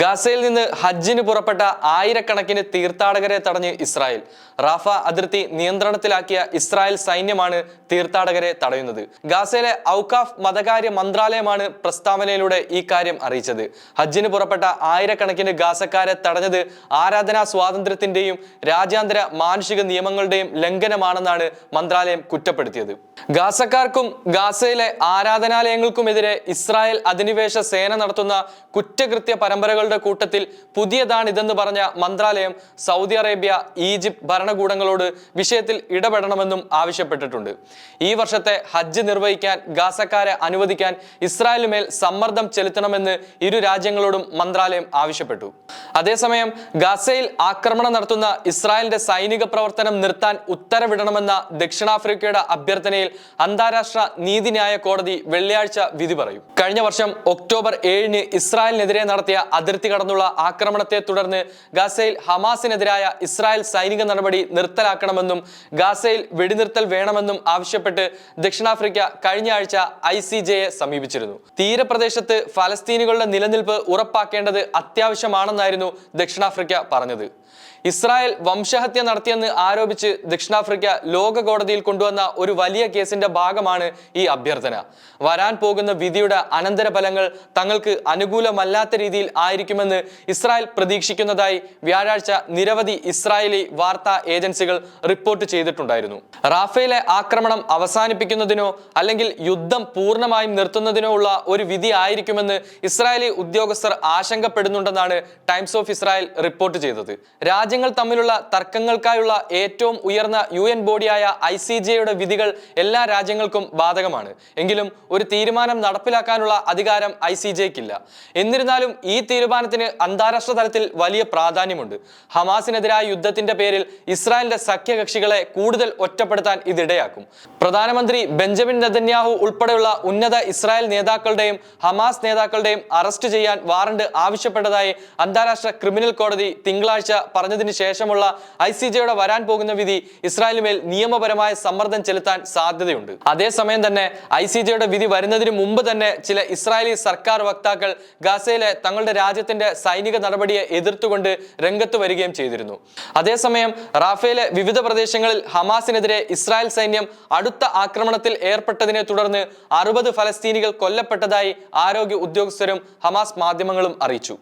ഗാസയിൽ നിന്ന് ഹജ്ജിന് പുറപ്പെട്ട ആയിരക്കണക്കിന് തീർത്ഥാടകരെ തടഞ്ഞ് ഇസ്രായേൽ. റാഫ അതിർത്തി നിയന്ത്രണത്തിലാക്കിയ ഇസ്രായേൽ സൈന്യമാണ് തീർത്ഥാടകരെ തടയുന്നത്. ഗാസയിലെ ഔക്കാഫ് മതകാര്യ മന്ത്രാലയമാണ് പ്രസ്താവനയിലൂടെ ഈ കാര്യം അറിയിച്ചത്. ഹജ്ജിന് പുറപ്പെട്ട ആയിരക്കണക്കിന് ഗാസക്കാരെ തടഞ്ഞത് ആരാധനാ സ്വാതന്ത്ര്യത്തിന്റെയും രാജ്യാന്തര മാനുഷിക നിയമങ്ങളുടെയും ലംഘനമാണെന്നാണ് മന്ത്രാലയം കുറ്റപ്പെടുത്തിയത്. ഗാസക്കാർക്കും ഗാസയിലെ ആരാധനാലയങ്ങൾക്കുമെതിരെ ഇസ്രായേൽ അധിനിവേശ സേന നടത്തുന്ന കുറ്റകൃത്യ പരമ്പരകളുടെ കൂട്ടത്തിൽ പുതിയതാണിതെന്ന് പറഞ്ഞ മന്ത്രാലയം സൗദി അറേബ്യ ഈജിപ്ത് ഭരണകൂടങ്ങളോട് വിഷയത്തിൽ ഇടപെടണമെന്നും ആവശ്യപ്പെട്ടിട്ടുണ്ട്. ഈ വർഷത്തെ ഹജ്ജ് നിർവഹിക്കാൻ ഗാസക്കാരെ അനുവദിക്കാൻ ഇസ്രായേലുമേൽ സമ്മർദ്ദം ചെലുത്തണമെന്ന് ഇരു രാജ്യങ്ങളോടും മന്ത്രാലയം ആവശ്യപ്പെട്ടു. അതേസമയം ഗാസയിൽ ആക്രമണം നടത്തുന്ന ഇസ്രായേലിന്റെ സൈനിക പ്രവർത്തനം നിർത്താൻ ഉത്തരവിടണമെന്ന ദക്ഷിണാഫ്രിക്കയുടെ അഭ്യർത്ഥനയിൽ അന്താരാഷ്ട്ര നീതിന്യായ കോടതി വെള്ളിയാഴ്ച വിധി പറയും. കഴിഞ്ഞ വർഷം ഒക്ടോബർ ഏഴിന് ഇസ്രായേലിനെതിരെ നടത്തിയ അതിർത്തി കടന്നുള്ള ആക്രമണത്തെ തുടർന്ന് ഗാസയിൽ ഹമാസിനെതിരായ ഇസ്രായേൽ സൈനിക നടപടി നിർത്തലാക്കണമെന്നും ഗാസയിൽ വെടിനിർത്തൽ വേണമെന്നും ആവശ്യപ്പെട്ട് ദക്ഷിണാഫ്രിക്ക കഴിഞ്ഞ ആഴ്ച ഐ സി ജെയെ സമീപിച്ചിരുന്നു. തീരപ്രദേശത്ത് ഫലസ്തീനുകളുടെ നിലനിൽപ്പ് ഉറപ്പാക്കേണ്ടത് അത്യാവശ്യമാണെന്നായിരുന്നു ദക്ഷിണാഫ്രിക്ക പറഞ്ഞത്. ഇസ്രായേൽ വംശഹത്യ നടത്തിയെന്ന് ആരോപിച്ച് ദക്ഷിണാഫ്രിക്ക ലോക കോടതിയിൽ കൊണ്ടുവന്ന ഒരു വലിയ കേസിന്റെ ഭാഗമാണ് ഈ അഭ്യർത്ഥന. വരാൻ പോകുന്ന വിധിയുടെ അനന്തരഫലങ്ങൾ തങ്ങൾക്ക് അനുകൂലമല്ലാത്ത രീതിയിൽ ആയിരിക്കുമെന്ന് ഇസ്രായേൽ പ്രതീക്ഷിക്കുന്നതായി വ്യാഴാഴ്ച നിരവധി ഇസ്രായേലി വാർത്താ ഏജൻസികൾ റിപ്പോർട്ട് ചെയ്തിട്ടുണ്ടായിരുന്നു. റാഫേലെ ആക്രമണം അവസാനിപ്പിക്കുന്നതിനോ അല്ലെങ്കിൽ യുദ്ധം പൂർണമായും നിർത്തുന്നതിനോ ഉള്ള ഒരു വിധി ആയിരിക്കുമെന്ന് ഇസ്രായേലി ഉദ്യോഗസ്ഥർ ആശങ്കപ്പെടുന്നുണ്ടെന്നാണ് ടൈംസ് ഓഫ് ഇസ്രായേൽ റിപ്പോർട്ട് ചെയ്തത്. രാജ്യങ്ങൾ തമ്മിലുള്ള തർക്കങ്ങൾക്കായുള്ള ഏറ്റവും ഉയർന്ന യു എൻ ബോഡിയായ ഐ സി ജെയുടെ വിധികൾ എല്ലാ രാജ്യങ്ങൾക്കും ബാധകമാണ്. എങ്കിലും ഒരു തീരുമാനം നടപ്പിലാക്കാനുള്ള അധികാരം ഐ സി ജെക്കില്ല. എന്നിരുന്നാലും ഈ തീരുമാനത്തിന് അന്താരാഷ്ട്ര തലത്തിൽ വലിയ പ്രാധാന്യമുണ്ട്. ഹമാസിനെതിരായ യുദ്ധത്തിന്റെ പേരിൽ ഇസ്രായേലിന്റെ സഖ്യകക്ഷികളെ കൂടുതൽ ഒറ്റപ്പെടുത്താൻ ഇതിടയാക്കും. പ്രധാനമന്ത്രി ബെഞ്ചമിൻ നെതന്യാഹു ഉൾപ്പെടെയുള്ള ഉന്നത ഇസ്രായേൽ നേതാക്കളുടെയും ഹമാസ് നേതാക്കളുടെയും അറസ്റ്റ് ചെയ്യാൻ വാറണ്ട് ആവശ്യപ്പെട്ടതായി അന്താരാഷ്ട്ര ക്രിമിനൽ കോടതി തിങ്കളാഴ്ച പറഞ്ഞതിന് ശേഷമുള്ള ഐ സി ജെയുടെ വരാൻ പോകുന്ന വിധി ഇസ്രായേലിന്മേൽ നിയമപരമായ സമ്മർദ്ദം ചെലുത്താൻ സാധ്യതയുണ്ട്. അതേസമയം തന്നെ ഐ സി ജെയുടെ വിധി വരുന്നതിന് മുമ്പ് തന്നെ ചില ഇസ്രായേലി സർക്കാർ വക്താക്കൾ ഗാസയിലെ തങ്ങളുടെ രാജ്യത്തിന്റെ സൈനിക നടപടിയെ എതിർത്തുകൊണ്ട് രംഗത്ത് വരികയും ചെയ്തിരുന്നു. അതേസമയം റാഫേലെ വിവിധ പ്രദേശങ്ങളിൽ ഹമാസിനെതിരെ ഇസ്രായേൽ സൈന്യം അടുത്ത ആക്രമണത്തിൽ ഏർപ്പെട്ടതിനെ തുടർന്ന് അറുപത് ഫലസ്തീനികൾ കൊല്ലപ്പെട്ടതായി ആരോഗ്യ ഉദ്യോഗസ്ഥരും ഹമാസ് മാധ്യമങ്ങളും അറിയിച്ചു.